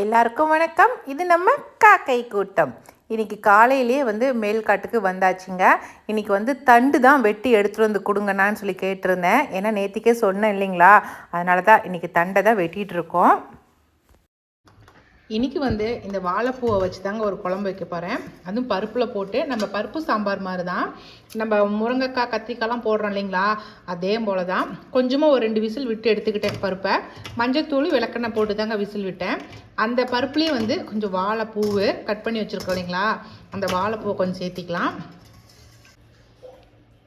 எல்லாருக்கும் வணக்கம். இது நம்ம காக்கை கூட்டம். இன்னைக்கு காலையிலேயே வந்து மேல்காட்டுக்கு வந்தாச்சுங்க. இன்னைக்கு வந்து தண்டு தான் வெட்டி எடுத்துகிட்டு வந்து கொடுங்கண்ணான்னு சொல்லி கேட்டிருந்தேன். ஏன்னா நேற்றுக்கே சொன்னேன் இல்லைங்களா? அதனால தான் இன்னைக்கு தண்டை தான் வெட்டிகிட்டு இருக்கோம். இன்றைக்கி வந்து இந்த வாழைப்பூவை வச்சு தாங்க ஒரு குழம்பு வைக்க போகிறேன் அதுவும் பருப்பில் போட்டு நம்ம பருப்பு சாம்பார் மாதிரி தான் நம்ம முருங்கைக்காய் கத்திரிக்காய்லாம் போடுறோம் இல்லைங்களா? அதே போல் தான் கொஞ்சமாக ஒரு ரெண்டு விசில் விட்டு எடுத்துக்கிட்டேன் பருப்பை. மஞ்சத்தூள் விளக்கெண்ணெய் போட்டு தாங்க விசில் விட்டேன். அந்த பருப்புலேயும் வந்து கொஞ்சம் வாழைப்பூவு கட் பண்ணி வச்சுருக்கோம் இல்லைங்களா? அந்த வாழைப்பூவை கொஞ்சம் சேர்த்திக்கலாம்.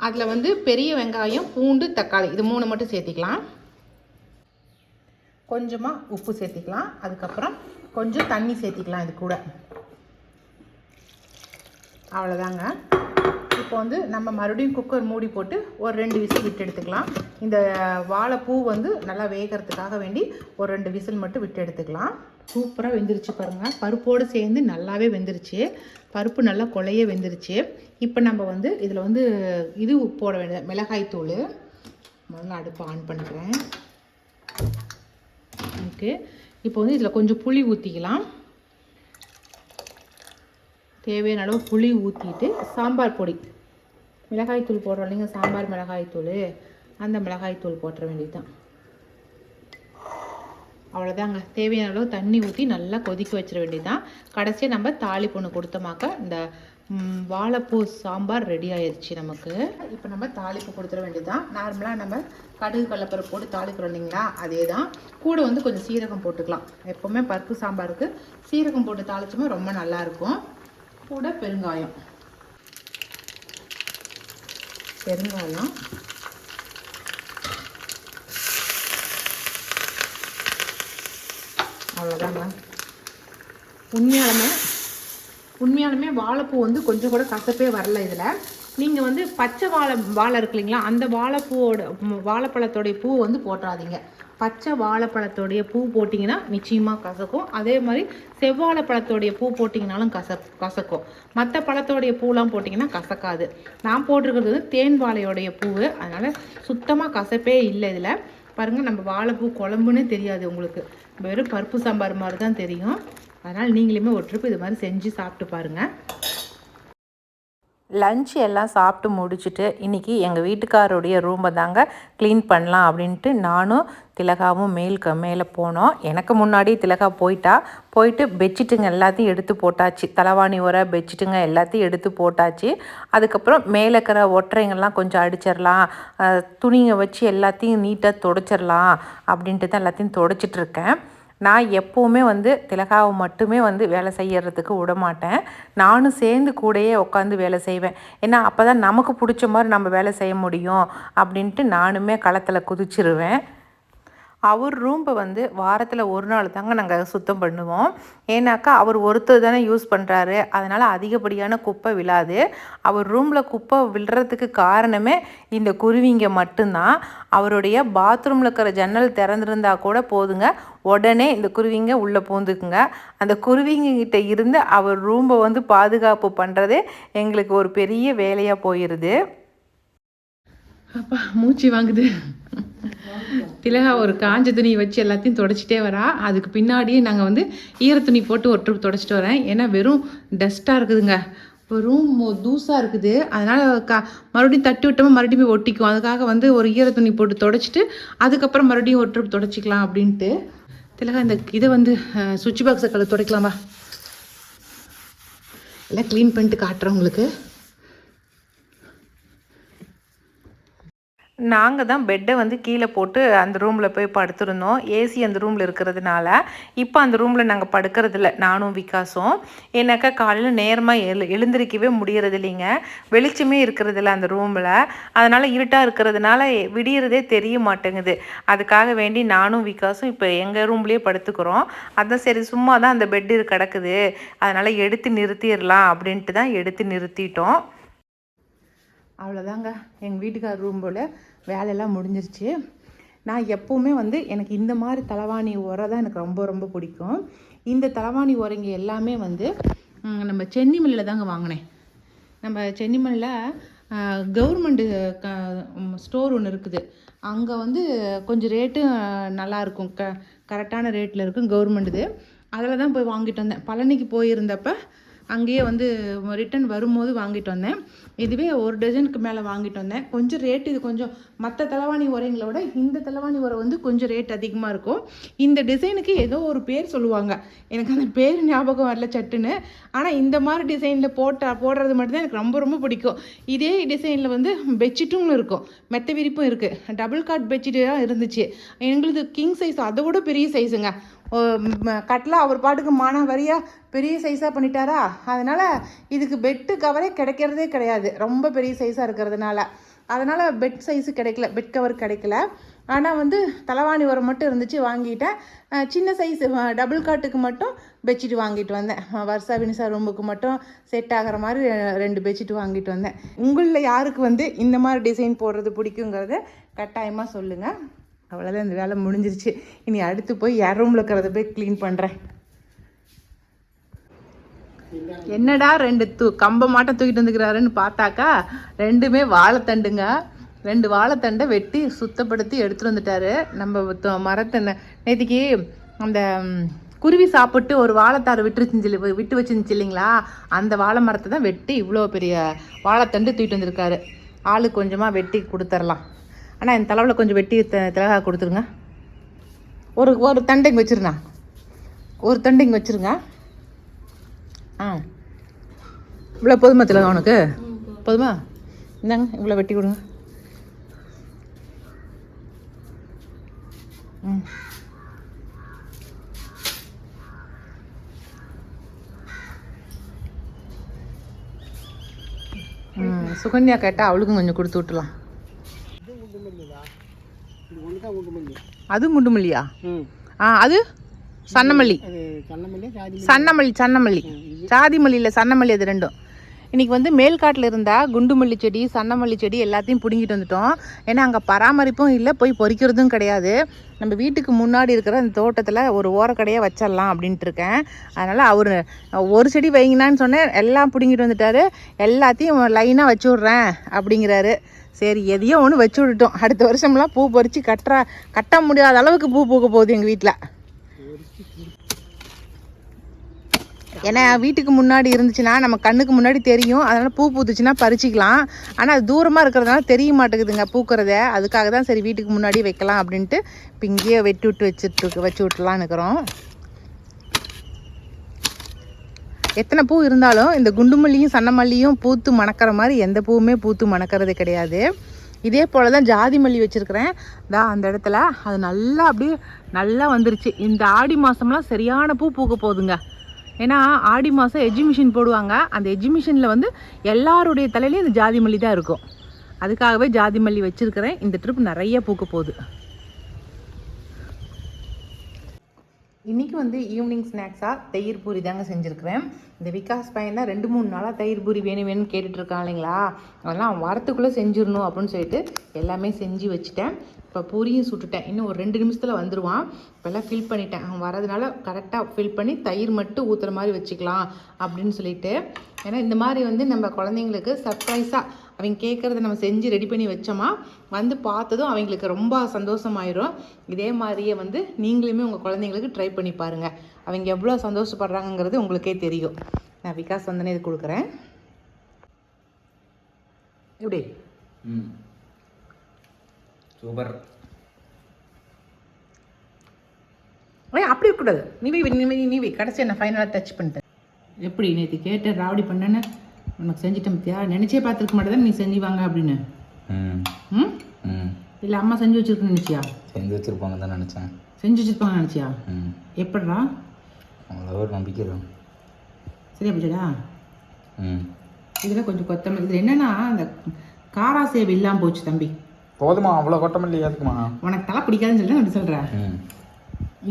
அதில் வந்து பெரிய வெங்காயம் பூண்டு தக்காளி இது மூணு மட்டும் சேர்த்திக்கலாம். கொஞ்சமாக உப்பு சேர்த்திக்கலாம். அதுக்கப்புறம் கொஞ்சம் தண்ணி சேர்த்திக்கலாம் இது கூட. அவ்வளோதாங்க இப்போ வந்து நம்ம மறுபடியும் குக்கர் மூடி போட்டு ஒரு ரெண்டு விசில் விட்டு எடுத்துக்கலாம். இந்த வாழைப்பூ வந்து நல்லா வேகிறதுக்காக வேண்டி ஒரு ரெண்டு விசில் மட்டும் விட்டு எடுத்துக்கலாம். சூப்பராக வெந்துருச்சு பாருங்கள் பருப்போடு சேர்ந்து நல்லாவே வெந்துருச்சு. பருப்பு நல்லா கொலைய வெந்துருச்சு. இப்போ நம்ம வந்து இதில் வந்து இது போட வேண்டிய மிளகாய் தூள் முதல்ல அடுப்பு ஆன் பண்ணுறேன் ஓகே இப்போ வந்து இதில் கொஞ்சம் புளி ஊற்றிக்கலாம் தேவையான அளவு புளி ஊற்றிட்டு சாம்பார் பொடி. மிளகாய் தூள் போடுறோம் இல்லைங்க சாம்பார் மிளகாய் தூள். அந்த மிளகாய் தூள் போட்டுற வேண்டியது தான் அவ்வளோதாங்க தேவையான அளவு தண்ணி ஊற்றி நல்லா கொதிக்க வச்சிட வேண்டியது தான் கடைசியாக நம்ம தாலி பொண்ணு கொடுத்தோமாக்க இந்த வாழைப்பூ சாம்பார் ரெடி ஆயிடுச்சு நமக்கு. இப்போ நம்ம தாளிப்பு கொடுத்துட வேண்டியது தான் நார்மலாக நம்ம கடுகு கடலப்பருப்பு போட்டு தாளிக்கிறோம் இல்லைங்களா? அதே தான் கூட வந்து கொஞ்சம் சீரகம் போட்டுக்கலாம். எப்போவுமே பருப்பு சாம்பாருக்கு சீரகம் போட்டு தாளிச்சோமா ரொம்ப நல்லாயிருக்கும் கூட பெருங்காயம். பெருங்காயம். அவ்வளோதாங்க உண்மையாலுமே உண்மையாலுமே வாழைப்பூ வந்து கொஞ்சம் கூட கசப்பே வரல இதில். நீங்கள் வந்து பச்சை வாழை வாழை இருக்கு இல்லைங்களா? அந்த வாழைப்பூவோட வாழைப்பழத்தோடைய பூ வந்து போட்டுறாதீங்க. பச்சை வாழைப்பழத்தோடைய பூ போட்டிங்கன்னா நிச்சயமாக கசக்கும். அதே மாதிரி செவ்வாழைப்பழத்தோடைய பூ போட்டிங்கனாலும் கச கசக்கும். மற்ற பழத்தோடைய பூலாம் போட்டிங்கன்னா கசக்காது. நான் போட்டிருக்கிறது வந்து தேன் வாழையோடைய பூ அதனால் சுத்தமாக கசப்பே இல்லை இதில். பாருங்கள் நம்ம வாழைப்பூ குழம்புன்னு தெரியாது உங்களுக்கு. வெறும் பருப்பு சாம்பார் மாதிரி தான் தெரியும். அதனால் நீங்களுமே ஒரு ட்ரிப் இது மாதிரி செஞ்சு சாப்பிட்டு பாருங்கள் லஞ்ச் எல்லாம் சாப்பிட்டு முடிச்சுட்டு இன்றைக்கி எங்கள் வீட்டுக்காரருடைய ரூமை தாங்க க்ளீன் பண்ணலாம் அப்படின்ட்டு நானும் திலகாவும் மேலுக்கு மேலே போனோம். எனக்கு முன்னாடி திலகா போயிட்டா. போயிட்டு பெட்ஷீட்டுங்க எல்லாத்தையும் எடுத்து போட்டாச்சு. தலைவாணி உர பெட்ஷீட்டுங்க எல்லாத்தையும் எடுத்து போட்டாச்சு. அதுக்கப்புறம் மேலே இருக்கிற ஒற்றைங்கள்லாம் கொஞ்சம் அடிச்சிடலாம். துணிங்க வச்சு எல்லாத்தையும் நீட்டாக தொடச்சிடலாம் அப்படின்ட்டு தான் எல்லாத்தையும் தொடச்சிட்ருக்கேன் நான் எப்போவுமே வந்து திலகாவை மட்டுமே வந்து வேலை செய்யறதுக்கு விட மாட்டேன் நானும் சேர்ந்து கூடயே உட்காந்து வேலை செய்வேன். ஏன்னா அப்போ தான் நமக்கு பிடிச்ச மாதிரி நம்ம வேலை செய்ய முடியும். அப்படின்ட்டு நானுமே களத்தில் குதிச்சிருவேன். அவர் ரூம்பை வந்து வாரத்தில் ஒரு நாள் தாங்க நாங்கள் சுத்தம் பண்ணுவோம். ஏன்னாக்கா அவர் ஒருத்தர் தானே யூஸ் பண்ணுறாரு அதனால் அதிகப்படியான குப்பை விழாது. அவர் ரூமில் குப்பை விழுறதுக்கு காரணமே இந்த குருவிங்க மட்டும்தான். அவருடைய பாத்ரூமில் இருக்கிற ஜன்னல் திறந்திருந்தா கூட போதுங்க. உடனே இந்த குருவிங்க உள்ளே பூந்துக்குங்க. அந்த குருவிங்கிட்ட இருந்து அவர் ரூம்பை வந்து பாதுகாப்பு பண்ணுறதே எங்களுக்கு ஒரு பெரிய வேலையாக போயிடுது அப்பா மூச்சு வாங்குது. திலகா ஒரு காஞ்ச துணி வச்சு எல்லாத்தையும் தொடச்சிட்டே வரா. அதுக்கு பின்னாடியே நாங்கள் வந்து ஈர துணி போட்டு ஒரு ட்ரிப் தொடச்சிட்டு வரேன். ஏன்னா வெறும் டஸ்ட்டாக இருக்குதுங்க. வெறும் தூசாக இருக்குது. அதனால் கா மறுபடியும் தட்டி விட்டோமா மறுபடியும் போய் ஒட்டிக்கும் அதுக்காக வந்து ஒரு ஈர துணி போட்டு தொடச்சிட்டு அதுக்கப்புறம் மறுபடியும் ஒரு ட்ரிப் தொடச்சிக்கலாம் அப்படின்ட்டு. திலகா இந்த இதை வந்து சுவிட்ச் பாக்ஸை கலை துடைக்கலாமா? எல்லாம் க்ளீன் பண்ணிட்டு காட்டுறேன் உங்களுக்கு. நாங்கள் தான் பெட்டை வந்து கீழே போட்டு அந்த ரூமில் போய் படுத்திருந்தோம். ஏசி அந்த ரூமில் இருக்கிறதுனால. இப்போ அந்த ரூமில் நாங்கள் படுக்கிறதில்ல நானும் விகாஸும் ஏன்னாக்கா காலையில் நேரமாக எழு எழுந்திருக்கவே முடியறது இல்லைங்க. வெளிச்சமே இருக்கிறதில்ல அந்த ரூமில் அதனால் இருட்டாக இருக்கிறதுனால விடியறதே தெரிய மாட்டேங்குது. அதுக்காக வேண்டி நானும் விகாஸும் இப்போ எங்கள் ரூம்லேயே படுத்துக்கிறோம். அதான் சரி சும்மா தான் அந்த பெட்டு கிடக்குது. அதனால் எடுத்து நிறுத்திடலாம் அப்படின்ட்டு தான் எடுத்து நிறுத்திட்டோம். அவ்வளோதாங்க எங்கள் வீட்டுக்கார் ரூம்போட வேலையெல்லாம் முடிஞ்சிருச்சு. நான் எப்போவுமே வந்து எனக்கு இந்த மாதிரி தலைவாணி உரை தான் எனக்கு ரொம்ப ரொம்ப பிடிக்கும். இந்த தலைவாணி உரைங்க எல்லாமே வந்து நம்ம சென்னிமலையில் தாங்க வாங்கினேன். நம்ம சென்னிமல்லில் கவர்மெண்ட்டு க ஸ்டோர் ஒன்று இருக்குது. அங்கே வந்து கொஞ்சம் ரேட்டு நல்லாயிருக்கும் க கரெக்டான ரேட்டில் இருக்கும் கவர்மெண்ட்டுது அதில் தான் போய் வாங்கிட்டு வந்தேன். பழனிக்கு போயிருந்தப்ப அங்கேயே வந்து ரிட்டன் வரும்போது வாங்கிட்டு வந்தேன். இதுவே ஒரு டஜனுக்கு மேலே வாங்கிட்டு வந்தேன். கொஞ்சம் ரேட் இது கொஞ்சம் மற்ற தலைவாணி உரைங்களை விட இந்த தலைவாணி உரை வந்து கொஞ்சம் ரேட் அதிகமாக இருக்கும். இந்த டிசைனுக்கு ஏதோ ஒரு பேர் சொல்லுவாங்க. எனக்கு அந்த பேர் ஞாபகம் வரல சட்டுன்னு. ஆனால் இந்த மாதிரி டிசைனில் போட்ட போடுறது மட்டும்தான் எனக்கு ரொம்ப ரொம்ப பிடிக்கும். இதே டிசைனில் வந்து பெட்ஷீட்டும் இருக்கும். மெத்த விரிப்பும் இருக்குது டபுள் காட் பெட்ஷீட்டு தான் இருந்துச்சு. எங்களுது கிங் சைஸ் அதை விட பெரிய சைஸுங்க கட்டில் அவர் பாட்டுக்கு மானா வரியாக பெரிய சைஸாக பண்ணிட்டாரா? அதனால் இதுக்கு பெட்டு கவரே கிடைக்கிறதே கிடையாது. ரொம்ப பெரிய சைஸாக இருக்கிறதுனால. அதனால் பெட் சைஸு கிடைக்கல பெட் கவர் கிடைக்கல. ஆனால் வந்து தலைவாணி உரம் மட்டும் இருந்துச்சு வாங்கிட்டேன். சின்ன சைஸ் டபுள் காட்டுக்கு மட்டும் பெட்ஷீட் வாங்கிட்டு வந்தேன். வருஷா வினிசா ரூமுக்கு மட்டும் செட் ஆகிற மாதிரி ரெண்டு பெட்ஷீட் வாங்கிட்டு வந்தேன். உங்களில் யாருக்கு வந்து இந்த மாதிரி டிசைன் போடுறது பிடிக்குங்கிறத கட்டாயமாக சொல்லுங்கள் அவ்வளோதான் இந்த வேலை முடிஞ்சிருச்சு. இனி அடுத்து போய் யார் ரூமில் இருக்கிறத போய் க்ளீன் பண்ணுறேன் என்னடா ரெண்டு தூ கம்ப மாட்டம் தூக்கிட்டு வந்துக்கிறாருன்னு பார்த்தாக்கா ரெண்டுமே வாழைத்தண்டுங்க. ரெண்டு வாழைத்தண்டை வெட்டி சுத்தப்படுத்தி எடுத்துகிட்டு வந்துட்டாரு. நம்ம தொ- மரத்தை ந- அந்த குருவி சாப்பிட்டு ஒரு வாழைத்தாறு விட்டுருச்சுன்னு சொல்லி விட்டு வச்சிருந்துச்சு இல்லைங்களா? அந்த வாழை மரத்தை தான் வெட்டி இவ்வளோ பெரிய வாழைத்தண்டு தூக்கிட்டு வந்திருக்காரு. ஆளு கொஞ்சமாக வெட்டி கொடுத்துர்லாம். ஆனால் இந்த தலைவில் கொஞ்சம் வெட்டி த- திலகா கொடுத்துருங்க. ஒரு ஒரு தண்டை இங்கே ஒரு தண்டை இங்கே வச்சிருங்க. ஆ. இவ்வளோ போதுமா திலகா உனக்கு? போதுமா? இந்தாங்க இவ்வளோ வெட்டி கொடுங்க. ம். சுகன்யா கேட்டால் அவளுக்கும் கொஞ்சம் கொடுத்து விட்டுலாம். அது குண்டுமல்லியா ம். ஆ அது? சன்னமல்லி. சன்னமல்லி சன்னமல்லி. சாதி மல்லியில் சன்னமல்லி அது ரெண்டும். இன்னைக்கு வந்து மேல்காட்டில் இருந்தால் குண்டுமல்லி செடி சன்னமல்லி செடி எல்லாத்தையும் பிடுங்கிட்டு வந்துட்டோம். ஏன்னா அங்கே பராமரிப்பும் இல்லை போய் பொறிக்கிறதும் கிடையாது. நம்ம வீட்டுக்கு முன்னாடி இருக்கிற அந்த தோட்டத்தில் ஒரு ஓரக்கடையாக வச்சிடலாம் அப்படின்ட்டு இருக்கேன். அதனால் அவர் ஒரு செடி வைங்கனான்னு சொன்னேன் எல்லாம் பிடுங்கிட்டு வந்துட்டாரு. எல்லாத்தையும் லைனாக வச்சு விட்றேன் அப்படிங்கிறாரு. சரி எதையோ ஒன்று வச்சு விட்டுட்டோம் அடுத்த வருஷம்லாம் பூ பறித்து கட்டுற கட்ட முடியாத அளவுக்கு பூ பூக்க போகுது எங்கள் வீட்டில் ஏன்னா வீட்டுக்கு முன்னாடி இருந்துச்சுன்னா நம்ம கண்ணுக்கு முன்னாடி தெரியும். அதனால் பூ பூத்துச்சுன்னா பறிச்சிக்கலாம். ஆனால் அது தூரமாக இருக்கிறதுனால தெரிய மாட்டேங்குதுங்க பூக்கிறத. அதுக்காக தான் சரி வீட்டுக்கு முன்னாடி வைக்கலாம் அப்படின்ட்டு இப்போ இங்கேயே வெட்டி விட்டு வச்சுட்டு வச்சு விட்டுலான்னு இருக்கிறோம். எத்தனை பூ இருந்தாலும் இந்த குண்டு மல்லியும் சன்ன மல்லியும் பூத்து மணக்கிற மாதிரி எந்த பூவுமே பூத்து மணக்கிறது கிடையாது. இதே போல் தான் ஜாதி மல்லி வச்சுருக்கிறேன். தான் அந்த இடத்துல அது நல்லா அப்படியே நல்லா வந்துருச்சு. இந்த ஆடி மாதம்லாம் சரியான பூ பூக்க போகுதுங்க. ஏன்னா ஆடி மாதம் எஜிமிஷன் போடுவாங்க. அந்த எஜிமிஷனில் வந்து எல்லாருடைய தலையிலையும் இந்த ஜாதி மல்லி தான் இருக்கும். அதுக்காகவே ஜாதி மல்லி வச்சுருக்கிறேன். இந்த ட்ரிப் நிறைய பூக்க போகுது. இன்றைக்கி வந்து ஈவினிங் ஸ்நாக்ஸாக தயிர் பூரி தாங்க செஞ்சுருக்கிறேன். இந்த விகாஸ் பையன் தான் ரெண்டு மூணு நாளாக தயிர் பூரி வேணும் வேணும்னு கேட்டுட்டு இருக்கான் இல்லைங்களா? அதெல்லாம் வரத்துக்குள்ளே செஞ்சிடணும் அப்படின்னு சொல்லிட்டு எல்லாமே செஞ்சு வச்சுட்டேன். இப்போ பூரியும் சுட்டுட்டேன். இன்னும் ஒரு ரெண்டு நிமிஷத்தில் வந்துடுவான் இப்போல்லாம் ஃபில் பண்ணிட்டேன். அவன் வரதுனால கரெக்டாக ஃபில் பண்ணி தயிர் மட்டும் ஊற்றுற மாதிரி வச்சுக்கலாம் அப்படின்னு சொல்லிட்டு. ஏன்னா இந்த மாதிரி வந்து நம்ம குழந்தைங்களுக்கு சர்ப்ரைஸாக அவங்க கேட்குறத நம்ம செஞ்சு ரெடி பண்ணி வச்சோமா வந்து பார்த்ததும் அவங்களுக்கு ரொம்ப சந்தோஷமாயிரும். இதே மாதிரியே வந்து நீங்களுமே உங்கள் குழந்தைங்களுக்கு ட்ரை பண்ணி பாருங்கள் அவங்க எவ்வளோ சந்தோஷப்படுறாங்கங்கிறது உங்களுக்கே தெரியும். நான் விகாஸ் வந்தனே இது கொடுக்குறேன். எப்படி? ம். சூப்பர். ஏய் அப்படி இருக்கக்கூடாது. நீ வை நீ வை நீ வை கடைசி நான் ஃபைனலாக டச் பண்ணிட்டேன். எப்படி நேற்று கேட்ட ராவடி பண்ணேன்னு? உனக்கு செஞ்சுட்டேன் பத்தியா நினச்சே பார்த்துருக்க மாட்டேதான். நீ செஞ்சு வாங்க அப்படின்னு. ம். ம்? ம். இல்லை அம்மா செஞ்சு வச்சிருக்குன்னு நினச்சியா? செஞ்சு வச்சுருப்பாங்க தான் நினச்சேன். செஞ்சு வச்சிருப்பாங்க நினச்சியா? ம். எப்படிடா அவ்வளோ ஒரு நம்பிக்கை தான் சரியா போச்சுடா? ம். இதில் கொஞ்சம் கொத்தமல்லி. இதில் என்னன்னா அந்த காரா சேவை இல்லாமல் போச்சு தம்பி. போதுமா அவ்வளோ கொட்டமல்லி ஏற்றுக்குமா உனக்கு தலை பிடிக்காதுன்னு சொல்லி அப்படி சொல்கிறேன்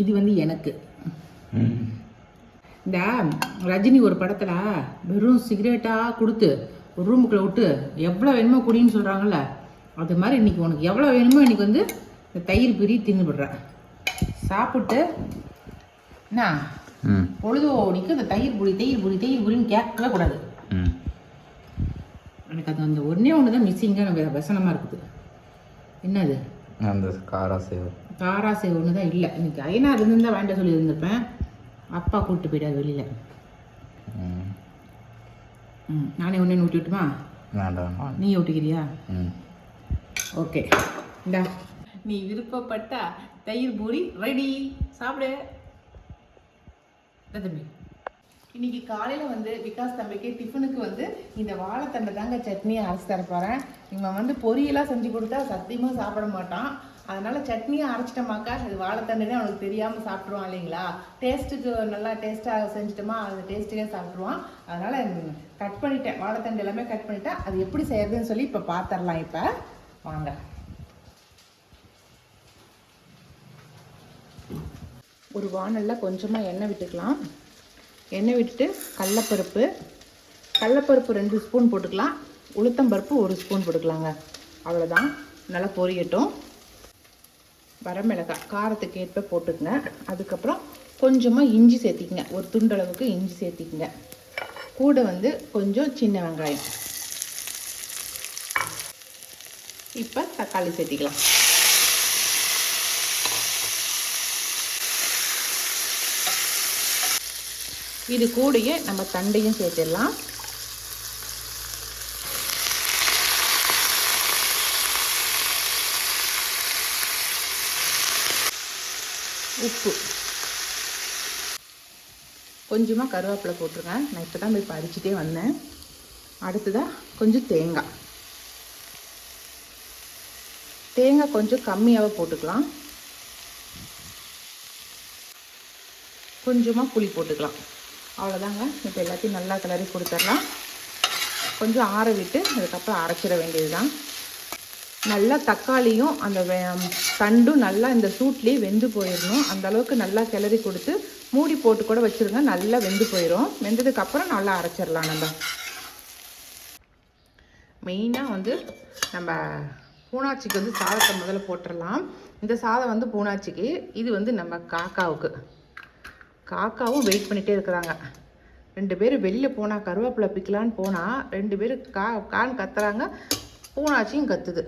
இது வந்து எனக்கு. இந்த ரஜினி ஒரு படத்தில் வெறும் சிகரெட்டாக கொடுத்து ஒரு ரூமுக்குள்ளே விட்டு எவ்வளோ வேணுமோ குடின்னு சொல்கிறாங்கல்ல அது மாதிரி இன்னைக்கு உனக்கு எவ்வளோ வேணுமோ இன்னைக்கு வந்து இந்த தயிர் பிரி தின்னுபிடுறேன் சாப்பிட்டு என்ன? ம். பொழுதுனிக்கு இந்த தயிர் புளி தயிர் புளி தயிர் புளின்னு கேட்கவே கூடாது. ம். எனக்கு அது அந்த ஒன்றே ஒன்று தான் மிஸ்ஸிங்காக எனக்கு வசனமாக இருக்குது. என்னது? அந்த காரா சேவை. காராசை ஒன்று தான் இல்லை. இன்னைக்கு ஐநா இருந்திருந்தா வேண்டாம் சொல்லி இருந்திருப்பேன் அப்பா கூப்பிட்டு போயிடாது வெளியில். ம். நானே ஒன்று ஊட்டி விட்டுமா வேண்டாம் நீ ஊட்டிக்கிறியா ம். ஓகே. இந்தா. நீ விருப்பப்பட்டா தயிர் பூரி ரெடி. சாப்பிடு. தம்பி. இன்னைக்கு காலையில் வந்து விகாஸ் தம்பிக்கு டிஃபனுக்கு வந்து இந்த வாழைத்தண்டை தாங்க சட்னியை அரைச்சி தர போகிறேன் இவன் வந்து பொரியெல்லாம் செஞ்சு கொடுத்தா சத்தியமாக சாப்பிட மாட்டான். அதனால சட்னியை அரைச்சிட்டோமாக்கா அது வாழைத்தண்டனே அவனுக்கு தெரியாமல் சாப்பிட்ருவான் இல்லைங்களா? டேஸ்ட்டுக்கு நல்லா டேஸ்ட்டாக செஞ்சுட்டோமா அது டேஸ்ட்டுக்கே சாப்பிட்ருவான் அதனால கட் பண்ணிட்டேன். வாழைத்தண்டு எல்லாமே கட் பண்ணிட்டேன். அது எப்படி செய்யறதுன்னு சொல்லி இப்போ பார்த்துடலாம் இப்போ. வாங்க. ஒரு வானலில் கொஞ்சமாக எண்ணெய் விட்டுக்கலாம். எண்ணெய் விட்டுட்டு கடலப்பருப்பு. கடலப்பருப்பு ரெண்டு ஸ்பூன் போட்டுக்கலாம். உளுத்தம்பருப்பு ஒரு ஸ்பூன் போட்டுக்கலாங்க. அவ்வளோதான் நல்லா பொரியட்டும். வரமிளகாய் காரத்துக்கு ஏற்ப போட்டுக்கங்க. அதுக்கப்புறம் கொஞ்சமாக இஞ்சி சேர்த்திக்கங்க. ஒரு துண்டளவுக்கு இஞ்சி சேர்த்திக்கங்க. கூட வந்து கொஞ்சம் சின்ன வெங்காயம். இப்போ தக்காளி சேர்த்திக்கலாம். இது கூடயே நம்ம தண்டையும் சேர்த்துடலாம். உப்பு. கொஞ்சமாக கருவேப்பிலை போட்டுருங்க நான் இப்போ தான் போய் பறிச்சுட்டே வந்தேன். அடுத்ததாக கொஞ்சம் தேங்காய். தேங்காய் கொஞ்சம் கம்மியாக போட்டுக்கலாம். கொஞ்சமாக புளி போட்டுக்கலாம். அவ்வளோதாங்க. இப்போ எல்லாத்தையும் நல்லா கிளறி கொடுத்துடலாம். கொஞ்சம் ஆற விட்டு அதுக்கப்புறம் அரைச்சிட வேண்டியது தான் நல்லா தக்காளியும் அந்த தண்டும் நல்லா இந்த சூட்லேயே வெந்து போயிடணும். அந்த அளவுக்கு நல்லா கிளறி கொடுத்து மூடி போட்டு கூட வச்சுருங்க. நல்லா வெந்து போயிடும் வெந்ததுக்கப்புறம் நல்லா அரைச்சிடலாம் நம்ம. மெயினாக வந்து நம்ம பூனாச்சிக்கு வந்து சாதத்தை முதல்ல போட்டுடலாம். இந்த சாதம் வந்து பூனாச்சிக்கு இது வந்து நம்ம காக்காவுக்கு. காக்காவும் வெயிட் பண்ணிகிட்டே இருக்கிறாங்க. ரெண்டு பேரும் வெளியில் போனால் கருவேப்பிலை பிக்கலான்னு போனால் ரெண்டு பேரும் கா கான்னு கத்துறாங்க. பூனாச்சியும் கத்துது.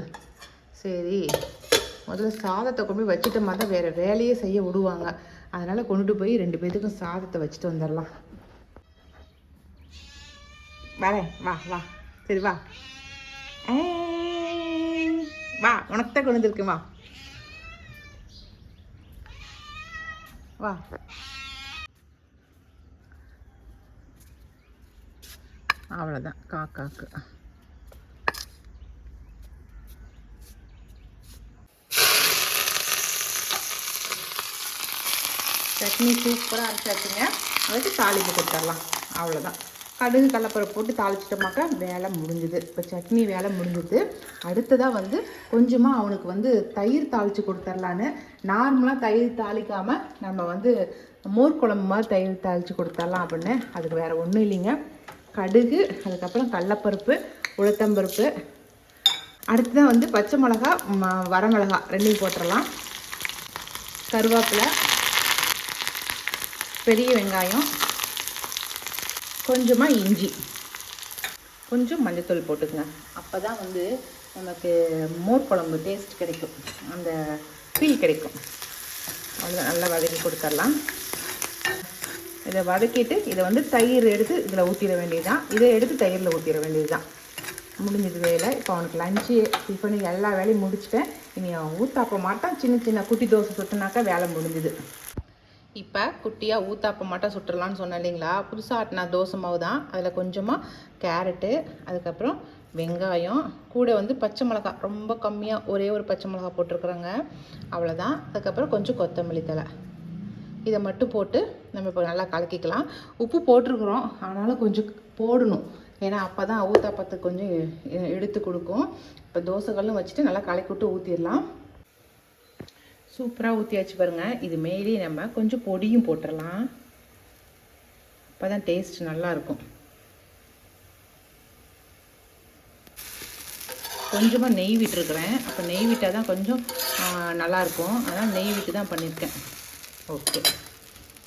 சரி முதல்ல சாதத்தை கொண்டு போய் வச்சுட்டு தான் வேறு வேலையே செய்ய விடுவாங்க. அதனால் கொண்டுட்டு போய் ரெண்டு பேர்த்துக்கும் சாதத்தை வச்சுட்டு வந்துடலாம். வரேன். வா வா. சரி வா. வா. உனக்கு தான் கொண்டு வந்திருக்கேன் வா. வா. அவ்வளோதான் காக்காக்கு. சட்னி சூப்பராக அரைச்சாச்சுங்க. அதுக்கு தாளிப்பு கொடுத்துடலாம். அவ்வளோதான் கடுகு கடலப்பருப்பு போட்டு தாளிச்சிட்டோமாக்கா வேலை முடிஞ்சுது. இப்போ சட்னி வேலை முடிஞ்சுது. அடுத்ததாக வந்து கொஞ்சமாக அவனுக்கு வந்து தயிர் தாளித்து கொடுத்துர்லான்னு நார்மலாக தயிர் தாளிக்காமல் நம்ம வந்து மோர் குழம்பு மாதிரி தயிர் தாளித்து கொடுத்துர்லாம் அப்படின்னு. அதுக்கு வேறு ஒன்றும் இல்லைங்க. கடுகு அதுக்கப்புறம் கடலப்பருப்பு உளுத்தம்பருப்பு. அடுத்து தான் வந்து பச்சை மிளகா ம- வரமிளகா ரெண்டையும் போட்டுடலாம் கருவேப்பிலை பெரிய வெங்காயம் கொஞ்சமாக இஞ்சி. கொஞ்சம் மஞ்சத்தூள் போட்டுக்கங்க. அப்போ தான் வந்து நமக்கு மோர் குழம்பு டேஸ்ட் கிடைக்கும். அந்த ஃபீல் கிடைக்கும். அவ்வளோ நல்லா வதக்கி கொடுத்துடலாம் இதை வதக்கிட்டு இதை வந்து தயிர் எடுத்து இதில் ஊற்றிட வேண்டியது தான் இதை எடுத்து தயிரில் ஊற்றிட வேண்டியது தான் முடிஞ்சது வேலை. இப்போ அவனுக்கு லஞ்சு டிஃபனு எல்லா வேலையும் முடிச்சிட்டேன். இனி அவன் ஊத்தாப்ப மாட்டான். சின்ன சின்ன குட்டி தோசை சுட்டுனாக்கா வேலை முடிஞ்சுது. இப்போ குட்டியாக ஊத்தாப்ப மட்டும் சுட்டுடலான்னு சொன்னேன் இல்லைங்களா? புதுசாக ஆட்டினா தோசை மாவு தான். அதில் கொஞ்சமாக கேரட்டு அதுக்கப்புறம் வெங்காயம் கூட வந்து பச்சை மிளகா ரொம்ப கம்மியாக ஒரே ஒரு பச்சை மிளகா போட்டிருக்குறேங்க. அவ்வளோதான் அதுக்கப்புறம் கொஞ்சம் கொத்தமல்லி தழை. இதை மட்டும் போட்டு நம்ம இப்போ நல்லா கலக்கிக்கலாம். உப்பு போட்டிருக்குறோம். ஆனாலும் கொஞ்சம் போடணும். ஏன்னா அப்போ தான் ஊத்தாப்பத்துக்கு கொஞ்சம் எடுத்து கொடுக்கும். இப்போ தோசைகளும் வச்சுட்டு நல்லா கலக்கி விட்டு ஊற்றிடலாம் சூப்பராக ஊற்றியாச்சு பாருங்கள் இது மேலே நம்ம கொஞ்சம் பொடியும் போட்டுடலாம். அப்போ தான் டேஸ்ட் நல்லா இருக்கும். கொஞ்சமாக நெய் விட்டுருக்குறேன். அப்போ நெய் விட்டால் தான் கொஞ்சம் நல்லாயிருக்கும் அதனால் நெய் விட்டு தான் பண்ணியிருக்கேன். ஓகே.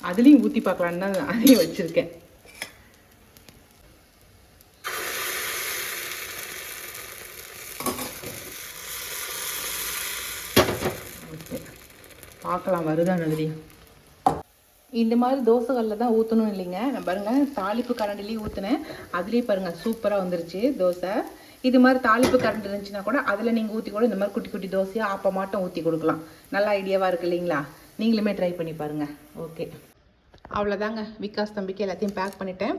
அதுலேயும் ஊற்றி பார்க்கலான்னு தான் அதையும் வச்சுருக்கேன். ஓகே. பார்க்கலாம் வருதா நதிரி இந்த மாதிரி தோசைகளில் தான் ஊற்றணும் இல்லைங்க. நான் பாருங்க தாளிப்பு கரண்டிலேயே ஊற்றினேன் அதுலேயே பாருங்க சூப்பராக வந்துருச்சு தோசை. இது மாதிரி தாளிப்பு கரண்ட் இருந்துச்சுன்னா கூட அதில் நீங்கள் ஊற்றி கூட இந்த மாதிரி குட்டி குட்டி தோசையாக ஆப்பமாட்டம் ஊற்றி கொடுக்கலாம். நல்ல ஐடியாவாக இருக்கு இல்லைங்களா? நீங்களுமே ட்ரை பண்ணி பாருங்கள் ஓகே அவ்வளோதாங்க விகாஸ் தம்பிக்கு எல்லாத்தையும் பேக் பண்ணிட்டேன்.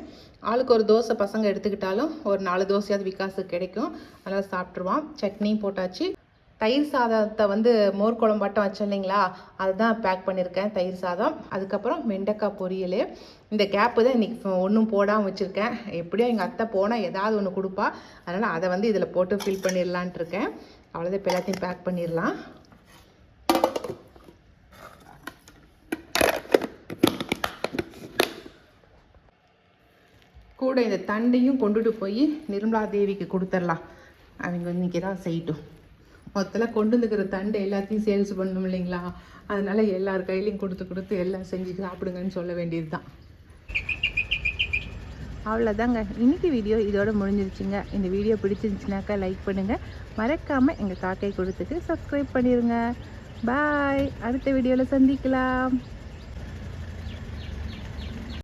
ஆளுக்கு ஒரு தோசை பசங்க எடுத்துக்கிட்டாலும் ஒரு நாலு தோசையாவது விகாஸுக்கு கிடைக்கும். அதனால் சாப்பிட்ருவான் சட்னியும் போட்டாச்சு. தயிர் சாதத்தை வந்து மோர் குழம்பாட்டம் வச்சோம் இல்லைங்களா? அதுதான் பேக் பண்ணியிருக்கேன் தயிர் சாதம். அதுக்கப்புறம் வெண்டைக்காய் பொரியல். இந்த கேப்பு தான் இன்றைக்கி ஒன்றும் போடாமல் வச்சுருக்கேன். எப்படியோ எங்கள் அத்தை போனால் ஏதாவது ஒன்று கொடுப்பா. அதனால் அதை வந்து இதில் போட்டு ஃபில் பண்ணிடலான்ட்டு இருக்கேன். அவ்வளோதான் இப்போ எல்லாத்தையும் பேக் பண்ணிடலாம் கூட இந்த தண்டையும் கொண்டுட்டு போய் நிர்மலா தேவிக்கு கொடுத்துடலாம் அவங்க இன்னைக்கு தான் செய்யட்டும். மொத்தத்தில் கொண்டு வந்துக்கிற தண்டை எல்லாத்தையும் சேல்ஸ் பண்ணணும் இல்லைங்களா? அதனால் எல்லார் கையிலையும் கொடுத்து கொடுத்து எல்லாம் செஞ்சு சாப்பிடுங்கன்னு சொல்ல வேண்டியது தான் அவ்வளோதாங்க இன்னைக்கு வீடியோ இதோட முடிஞ்சிருச்சுங்க. இந்த வீடியோ பிடிச்சிருந்துச்சுனாக்கா லைக் பண்ணுங்கள் மறக்காமல் எங்கள் காக்கை கொடுத்துட்டு சப்ஸ்கிரைப் பண்ணிடுங்க பாய் அடுத்த வீடியோவில் சந்திக்கலாம்.